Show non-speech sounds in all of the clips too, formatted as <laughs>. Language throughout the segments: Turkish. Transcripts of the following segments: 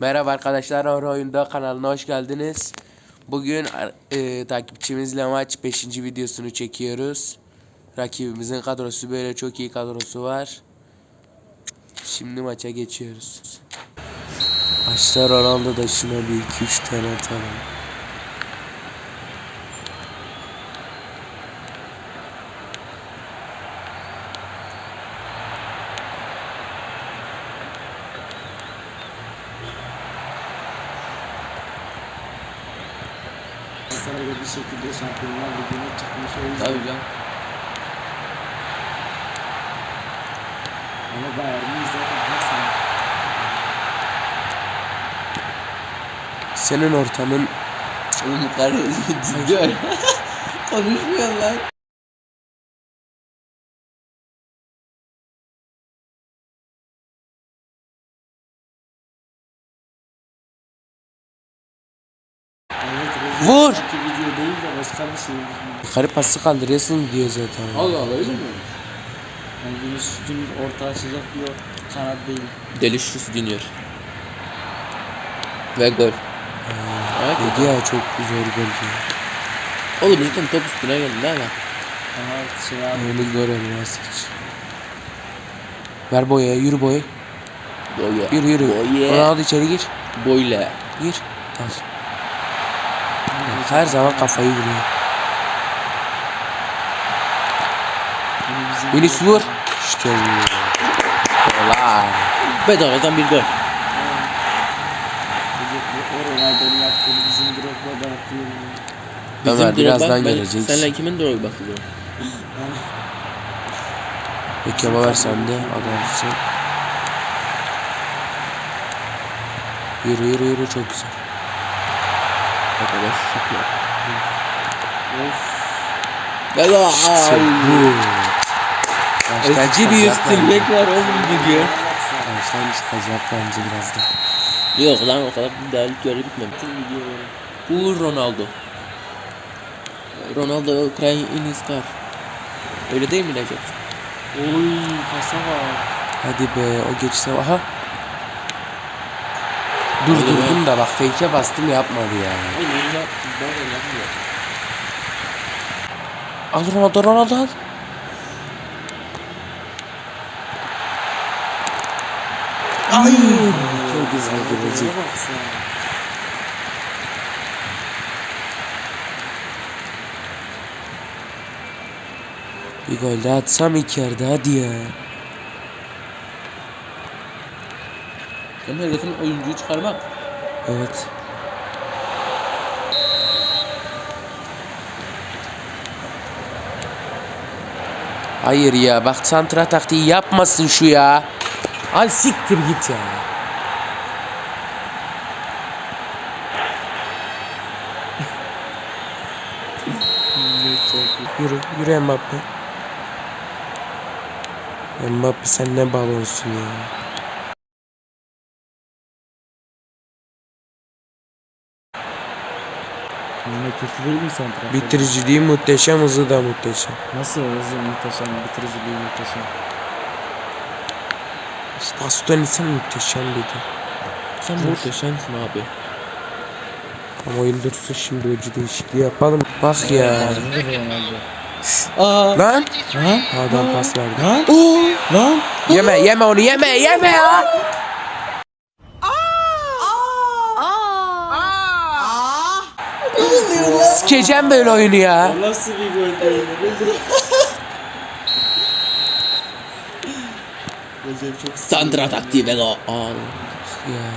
Merhaba arkadaşlar, Orta Oyunda kanalına hoş geldiniz. Bugün e, takipçimizle maç 5. videosunu çekiyoruz. Rakibimizin kadrosu böyle çok iyi kadrosu var. Şimdi maça geçiyoruz. Başta Ronaldo da şuna bir 2-3 tane atalım. Galatasaray'da bir şekilde Şampiyonlar Ligi'ne çıkmış o yüzden. Tabii canım. Ama Bayern'i zaten her sene. Senin ortamın Oğlum karı <laughs> ciddi. <laughs> Konuşmuyor lan. Değil bir şey. yukarı pası kaldırıyorsun diyor zaten. Allah Allah öyle mi? Yani Vinicius Junior orta açacak diyor. Kanat değil. Delicious Junior. Ve gol. Evet. Dedi ya çok zor gol diyor. Oğlum zaten top üstüne geldi ne ala? Ama şey abi. Öyle göremiyoruz hiç. Ver boya, yürü boya. Boya. Yürü yürü. Boya. Ronaldo içeri gir. Boyla. Gir. Al. Her zaman kafayı vuruyor. Vinicius vur. İşte. Olay. Bedavadan bir gol. Ömer birazdan gelecek. Senle kimin doğru bakıyor? Peki ama ver sen de adamsın. Yürü yürü yürü çok güzel. Arkadaş. Of. Bela. Bu. Baştan Eski bir üstünlük var oğlum gidiyor. Baştan çıkacak bence birazdan. Yok lan o kadar bir değerlik göre bitmemiş. Bütün videoları. Uğur Ronaldo. Ronaldo crying in his car. Öyle değil mi Recep? Oy pasa var. Hadi be o geçse aha. Dur Hadi be. durdum da bak fake'e bastım yapmadı ya. Al Ronaldo Ronaldo al. Ay. Çok güzel gelecek. Bir gol daha atsam ilk yarıda hadi ya. Senin hedefin oyuncuyu çıkarmak. Evet. Hayır ya bak santra taktiği yapmasın şu ya. Al siktir git ya. <laughs> Yürü, yürü Mbappe. Mbappe sen ne balonsun ya. Yine kötü değil mi santrafor? Bitiriciliği muhteşem, hızı da muhteşem. Nasıl hızlı muhteşem, bitiriciliği muhteşem. Aston insan muhteşem dedi. Sen muhteşemsin abi. Ama Yıldırsa şimdi ucu değişikliği yapalım. Bak ya. Aa. Lan. Ha? Adam pas verdi. Lan? Oo. Lan? Yeme yeme onu yeme yeme ya. Sikeceğim böyle oyunu ya. O nasıl bir gol? Recep çok Sandra taktiği ve gol. Aa. Ya.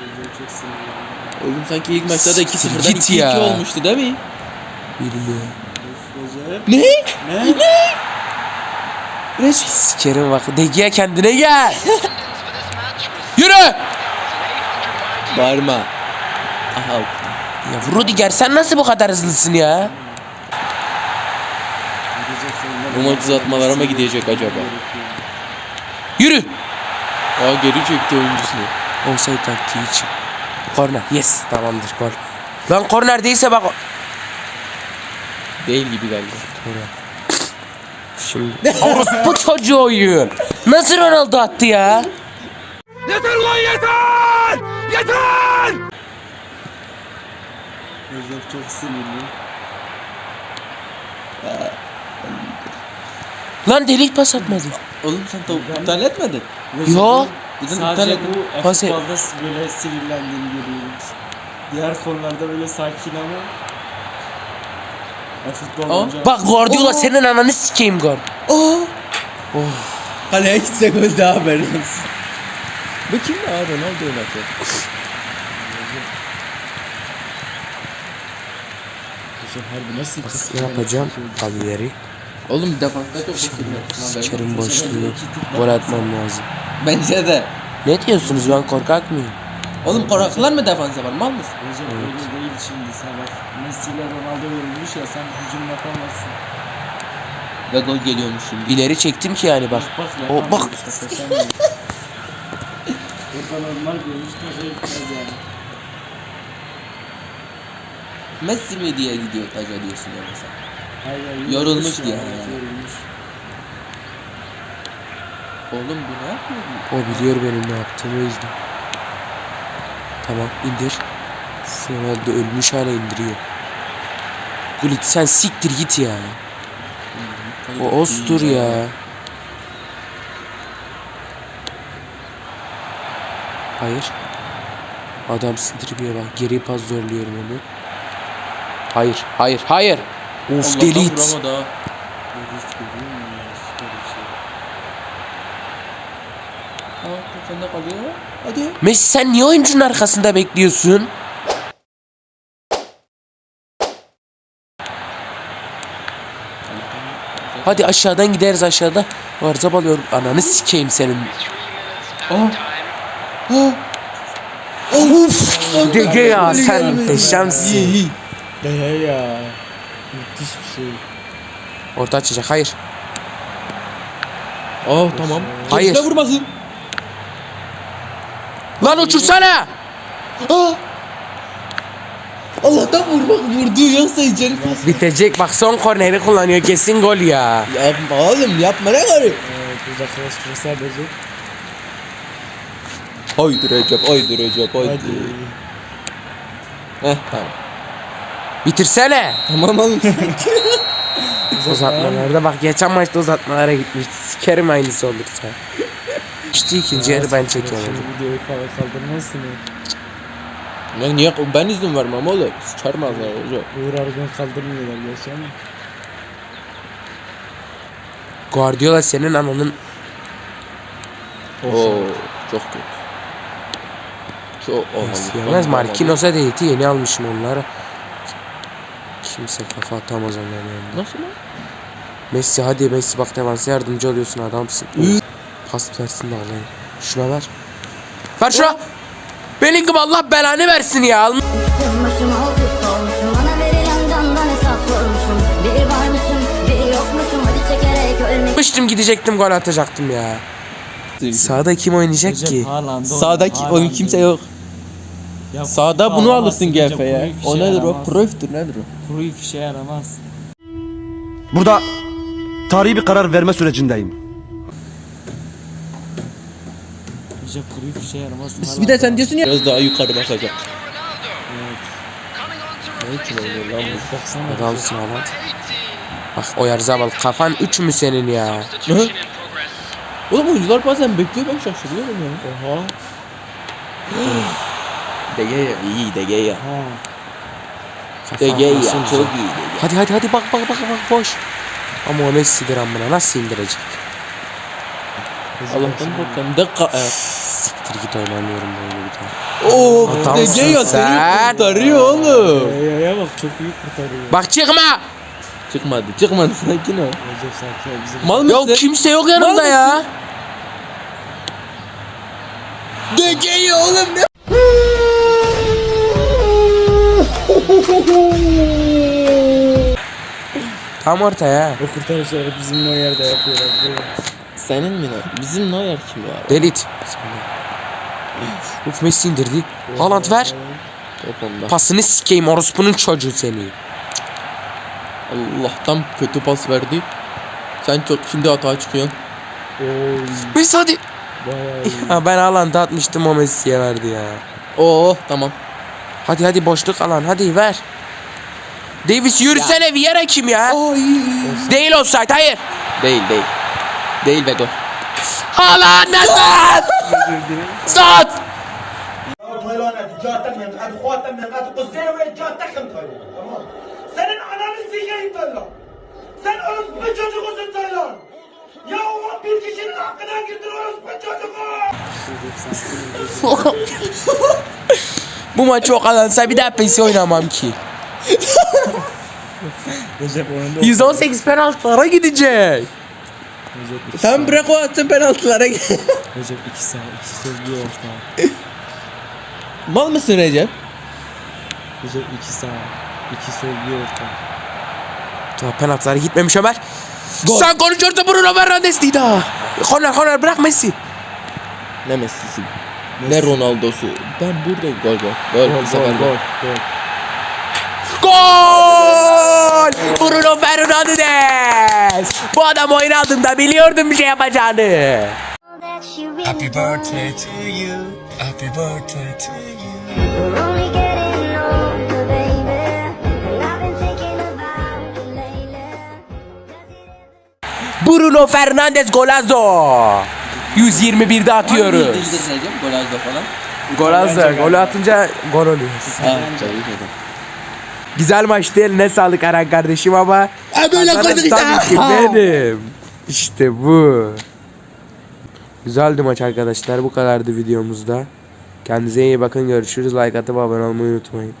Recep çok sinirlendi. Oğlum sanki ilk maçta da 2-0'dan Git 2-2 ya. olmuştu değil mi? Bilmiyorum. Of Recep. Ne? Ne? Recep. Sikerim bak. Degiye kendine gel. <laughs> Yürü. Bağırma. Aha. Ya Rudiger sen nasıl bu kadar hızlısın ya? Bu maç uzatmalara mı gidecek acaba? Yürü. Aa geri çekti oyuncusunu. Offside taktiği için. Korner. Yes. Tamamdır gol. Lan korner değilse bak. Değil gibi galiba. <laughs> Şimdi. Orospu çocuğu oyun. Nasıl Ronaldo attı ya? Recep çok sinirli. Lan delik pas atmadı. Oğlum sen tavuk iptal etmedin. Yo. Dedim iptal Sadece bu Pas et- futbolda böyle sinirlendiğini görüyorum. Diğer konularda böyle sakin ama ya futbol olunca Bak Guardiola Oo. senin ananı sikeyim. Oh. Kaleye gitse gol daha olsun. Bu kim ya? Ronaldo oynatıyor. Recep harbi nasıl Ne yapacağım? İleri. Oğlum defansta çok. Sikerim boşluğu. Gol atmam lazım. Bence de. Ne diyorsunuz ben korkak mıyım? Oğlum koraklar mı defansa var? Mal mısın? Recep öyle değil şimdi sen bak Messi ile Ronaldo yorulmuş ya sen hücum yapamazsın. Ve gol geliyormuş şimdi. İleri çektim ki yani bak. Bak O, yapamıyor bak. Normal görmüş taca gitmez yani. Messi mi diye gidiyor taca diyorsun ya mesela. Hayır, hayır, Yorulmuş ya, diye yani. Yorulmuş. Oğlum bu ne yapıyor? O biliyor benim ne yaptığımı o yüzden. Tamam indir. Ronaldo ölmüş hala indiriyor. Gullit sen siktir git ya. O ostur ya. Hayır. Adam sindirmiyor bak. Geri pas zorluyorum onu. Hayır, hayır, hayır. Of delit. Aa. Hadi. Messi sen niye oyuncunun arkasında bekliyorsun? Hadi aşağıdan gideriz aşağıda. Varza balıyorum. Ananı sikeyim senin. Of! Dege ya sen muhteşemsin. He ya. Müthiş bir şey. Orta açacak. Hayır. Oh tamam. Hayır. Kendisine vurmasın. Lan uçursana! Aa. Allah'tan vurmak vurdu yoksa içeri pas. Bitecek bak son korneri kullanıyor kesin gol ya. Yapma oğlum yapma ne garip. Evet uzaklaştırırsa sadece. Haydi Recep haydi Recep haydi. Hadi. Heh tamam. Bitirsene. Tamam oğlum. <laughs> Uzatmalarda bak geçen maçta uzatmalara gitmişti. Sikerim aynısı olursa. İşte ikinci yarı ben çekemedim. Şimdi videoyu falan kaldırmazsın ya. ya niye ben izin vermem oğlum. Ağzına Recep. Uğur Argun kaldırmıyorlar gerçi ama. Guardiola senin ananın Oo çok kötü. Nasıl oha. yemez. Marquinos'a değdi yeni almışım onları. Kimse kafa atamaz onların yanında. Nasıl lan? Messi hadi Messi bak defansa yardımcı oluyorsun adamsın. Pas versin de alayım. Şuna ver. Ver şuna. Bellingham Allah belanı versin ya. Almıştım gidecektim gol atacaktım ya. Sağda kim oynayacak ki? Haaland oyun kimse yok. Ya Sağda bunu alırsın GF'ye. O nedir o? Cruyff'tur nedir o? Cruyff işe yaramaz. Burada tarihi bir karar verme sürecindeyim. Recep Cruyff işe yaramaz. Bir de sen diyorsun ya. Biraz daha yukarı bakacak. Evet. Ne oynuyor lan bu? Baksana. Adamsın Haaland. Bak o Yarzabal kafan 3 mü senin ya? Hı? Oğlum oyuncular bazen bekliyor ben şaşırıyorum ya. Oha. De Gea iyi De Gea. Ha. De Gea çok güzel. iyi De Gea. Hadi hadi hadi bak bak bak bak boş. Ama o Messi'dir amına nasıl indirecek? Allah'tan korkan de ka e. Siktir git oynamıyorum böyle bir daha. Oo De Adamsın Gea sen. seni kurtarıyor oğlum. Ya ya bak çok iyi kurtarıyor. Bak çıkma. Çıkmadı çıkmadı sakin ol. Recep sakin ol bizim. Mal mısın? Yok kimse yok yanımda Mal ya. De Gea oğlum ne? Tam ortaya. O kurtarışları bizim o yerde yapıyorlar. Böyle. Senin mi lan? Bizim Neuer kim ya? Delit. Uf Messi indirdi. Haaland ver. Top onda. Pasını sikeyim orospunun çocuğu seni. Allah'tan kötü pas verdi. Sen çok şimdi hata çıkıyorsun. Oy. Messi hadi. Ha ben alanda atmıştım o Messi'ye verdi ya. Oo tamam. Hadi hadi boşluk alan hadi ver. Davis yürüsene ya. Vieira kim ya? Oy. Değil offside hayır. Değil değil. Değil ve gol. Haaland Nesat! Sat! Senin ananı sikeyim Taylan. Sen orospu çocuğusun Taylan. Ya ulan bir kişinin hakkına girdin orospu çocuğu. Bu maçı o kazansa bir daha PES'i oynamam ki. Recep oyunda 118 penaltılara gidecek. Recep iki Tam bırak o atsın penaltılara. Recep iki sağ, iki sol bir orta. Mal mısın Recep? Recep iki sağ, iki sol bir orta. Tamam penaltılara gitmemiş Ömer. Sen konuşuyorsun Bruno Fernandes Dida. Korner korner bırak Messi. Ne Messi'si? Ne Ronaldo'su? Ben buradayım. Gol gol. Gol, Gol, bu sefer gol, gol. gol, gol. Gol! Bruno Fernandes. Bu adam oyun aldığında biliyordum bir şey yapacağını. Happy birthday to you. Happy birthday to you. Bruno Fernandes golazo. 121'de atıyoruz. Golazda falan. Golazo. Golü atınca gol oluyor. Ha, Güzel maçtı eline sağlık Aran kardeşim ama Ha böyle koyduk işte. benim. İşte bu. Güzeldi maç arkadaşlar. Bu kadardı videomuzda. Kendinize iyi bakın. Görüşürüz. Like atıp abone olmayı unutmayın.